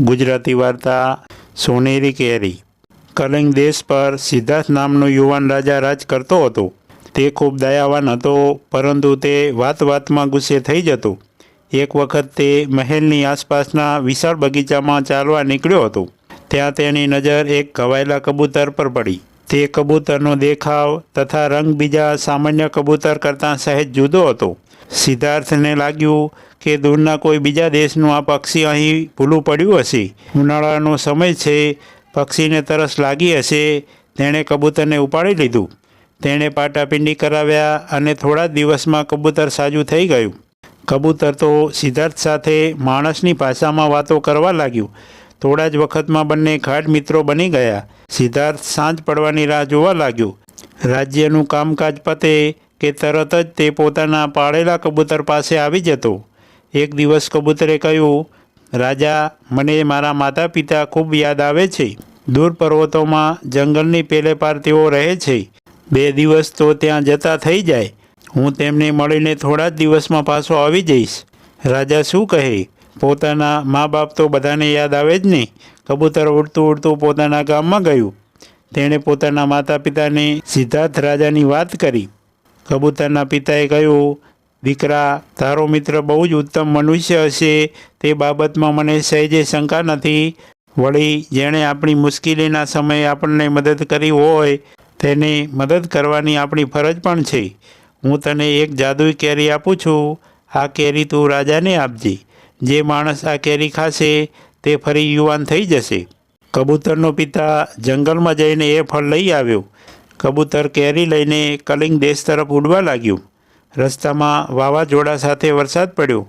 ગુજરાતી વાર્તા સોનેરી કેરી. કલિંગ દેશ પર સિદ્ધાર્થ નામનો યુવાન રાજા રાજ કરતો હતો. તે ખૂબ દયાવાન હતો, પરંતુ તે વાત વાતમાં ગુસ્સે થઈ જતો. એક વખત તે મહેલની આસપાસના વિશાળ બગીચામાં ચાલવા નીકળ્યો હતો. ત્યાં તેની નજર એક ઘવાયેલા કબૂતર પર પડી. તે કબૂતરનો દેખાવ તથા રંગ બીજા સામાન્ય કબૂતર કરતાં સહેજ જુદો હતો. સિદ્ધાર્થને લાગ્યું કે દૂરના કોઈ બીજા દેશનું આ પક્ષી અહીં ભૂલું પડ્યું હશે. ઉનાળાનો સમય છે, પક્ષીને તરસ લાગી હશે. તેણે કબૂતરને ઉપાડી લીધું. તેણે પાટાપિંડી કરાવ્યા અને થોડા જ દિવસમાં કબૂતર સાજું થઈ ગયું. કબૂતર તો સિદ્ધાર્થ સાથે માણસની ભાષામાં વાતો કરવા લાગ્યું. થોડા જ વખતમાં બંને ગાઢ મિત્રો બની ગયા. સિદ્ધાર્થ સાંજ પડવાની રાહ જોવા લાગ્યો. રાજ્યનું કામકાજ પતે કે તરત જ તે પોતાના પાળેલા કબૂતર પાસે આવી જતો. એક દિવસ કબૂતરે કહ્યું, રાજા, મને મારા માતા પિતા ખૂબ યાદ આવે છે. દૂર પર્વતોમાં જંગલની પેલે પાર તેઓ રહે છે. બે દિવસ તો ત્યાં જતા થઈ જાય. હું તેમને મળીને થોડા જ દિવસમાં પાછો આવી જઈશ. રાજા શું કહે? પોતાના મા બાપ તો બધાને યાદ આવે જ નહીં કબૂતર ઉડતું ઉડતું પોતાના ગામમાં ગયું. તેણે પોતાના માતા પિતાને સિદ્ધાર્થ રાજાની વાત કરી. કબૂતરના પિતાએ કહ્યું, દીકરા, તારો મિત્ર બહુ જ ઉત્તમ મનુષ્ય હશે. તે બાબતમાં મને સહેજે શંકા નથી. વળી, જેણે આપણી મુશ્કેલીના સમયે આપણને મદદ કરી હોય, તેને મદદ કરવાની આપણી ફરજ પણ છે. હું તને એક જાદુઈ કેરી આપું છું. આ કેરી તું રાજાને આપજે. જે માણસ આ કેરી ખાશે, તે ફરી યુવાન થઈ જશે. કબૂતરનો પિતા જંગલમાં જઈને એ ફળ લઈ આવ્યો. કબૂતર કેરી લઈને કલિંગ દેશ તરફ ઉડવા લાગ્યું. રસ્તામાં વાવાઝોડા સાથે વરસાદ પડ્યો.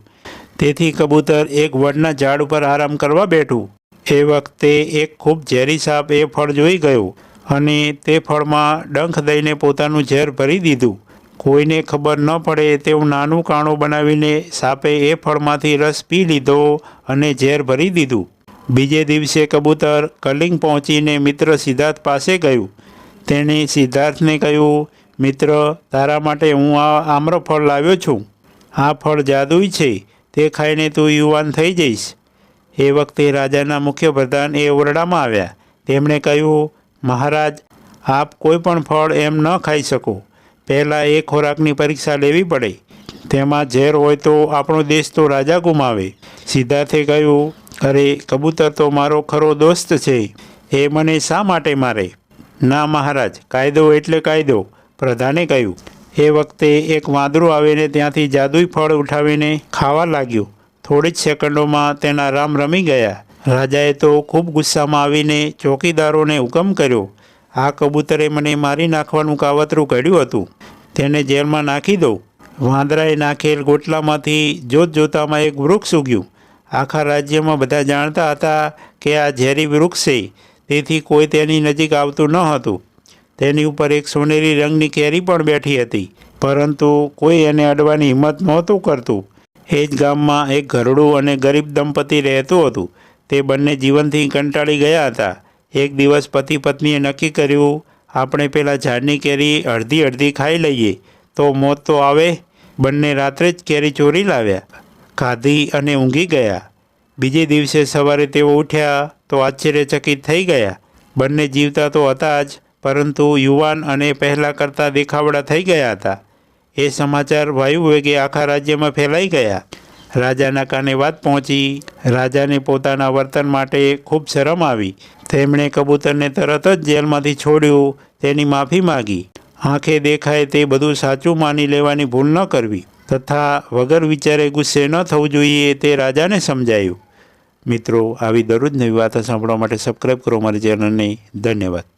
તેથી કબૂતર એક વડના ઝાડ ઉપર આરામ કરવા બેઠું. એ વખતે એક ખૂબ ઝેરી સાપ એ ફળ જોઈ ગયો અને તે ફળમાં ડંખ દઈને પોતાનું ઝેર ભરી દીધું. કોઈને ખબર ન પડે તેવું નાનું કાણું બનાવીને સાપે એ ફળમાંથી રસ પી લીધો અને ઝેર ભરી દીધું. બીજે દિવસે કબૂતર કલિંગ પહોંચીને મિત્ર સિદ્ધાર્થ પાસે ગયું. તેણે સિદ્ધાર્થને કહ્યું, મિત્ર, તારા માટે હું આ આમ્રફળ લાવ્યો છું. આ ફળ જાદુઈ છે. તે ખાઈને તું યુવાન થઈ જઈશ. એ વખતે રાજાના મુખ્ય પ્રધાન એ ઓરડામાં આવ્યા. તેમણે કહ્યું, મહારાજ, આપ કોઈ પણ ફળ એમ ન ખાઈ શકો. પહેલાં એ ખોરાકની પરીક્ષા લેવી પડે. તેમાં ઝેર હોય તો આપણો દેશ તો રાજા ગુમાવે. સિદ્ધાર્થે કહ્યું, અરે, કબૂતર તો મારો ખરો દોસ્ત છે. એ મને શા માટે મારે? ના મહારાજ, કાયદો એટલે કાયદો. પ્રધાને કહ્યું, એ વખતે એક વાંદરું આવીને ત્યાંથી જાદુઈ ફળ ઉઠાવીને ખાવા લાગ્યું. થોડી જ સેકન્ડોમાં તેના રામ રમી ગયા. રાજાએ તો ખૂબ ગુસ્સામાં આવીને ચોકીદારોને હુકમ કર્યો. આ કબૂતરે મને મારી નાખવાનું કાવતરું ઘડ્યું હતું. તેને જેલમાં નાખી દો. વાંદરાએ નાખેલ ગોટલામાંથી જોત જોતામાં એક વૃક્ષ ઉગ્યું. આખા રાજ્યમાં બધા જાણતા હતા કે આ ઝેરી વૃક્ષ છે. તેથી કોઈ તેની નજીક આવતું ન હતું. તેની ઉપર એક સોનેરી રંગની કેરી પણ બેઠી હતી, પરંતુ કોઈ એને અડવાની હિંમત નહોતું કરતું. એ જ ગામમાં એક ઘરડું અને ગરીબ દંપતી રહેતું હતું. તે બંને જીવનથી કંટાળી ગયા હતા. એક દિવસ પતિ પત્નીએ નક્કી કર્યું, આપણે પેલા ઝાડની કેરી અડધી અડધી ખાઈ લઈએ, તો મોત તો આવે. બંને રાત્રે જ કેરી ચોરી લાવ્યા. ખાધી અને ઊંઘી ગયા. બીજે દિવસે સવારે તેઓ ઉઠ્યા તો આશ્ચર્યચકિત થઈ ગયા. બંને જીવતા તો હતા જ, પરંતુ યુવાન અને પહેલાં કરતાં દેખાવડા થઈ ગયા હતા. એ સમાચાર વાયુવેગે આખા રાજ્યમાં ફેલાઈ ગયા. રાજાના કાને વાત પહોંચી. રાજાને પોતાના વર્તન માટે ખૂબ શરમ આવી. તેમણે કબૂતરને તરત જ જેલમાંથી છોડ્યું, તેની માફી માગી. આંખે દેખાય તે બધું સાચું માની લેવાની ભૂલ ન કરવી. તથા વગર વિચારે ગુસ્સે ન થવું જોઈએ તે રાજાને સમજાયું. મિત્રો આવી દરરોજ નવી વાતો સાંભળવા માટે સબસ્ક્રાઈબ કરો મારી ચેનલને ધન્યવાદ.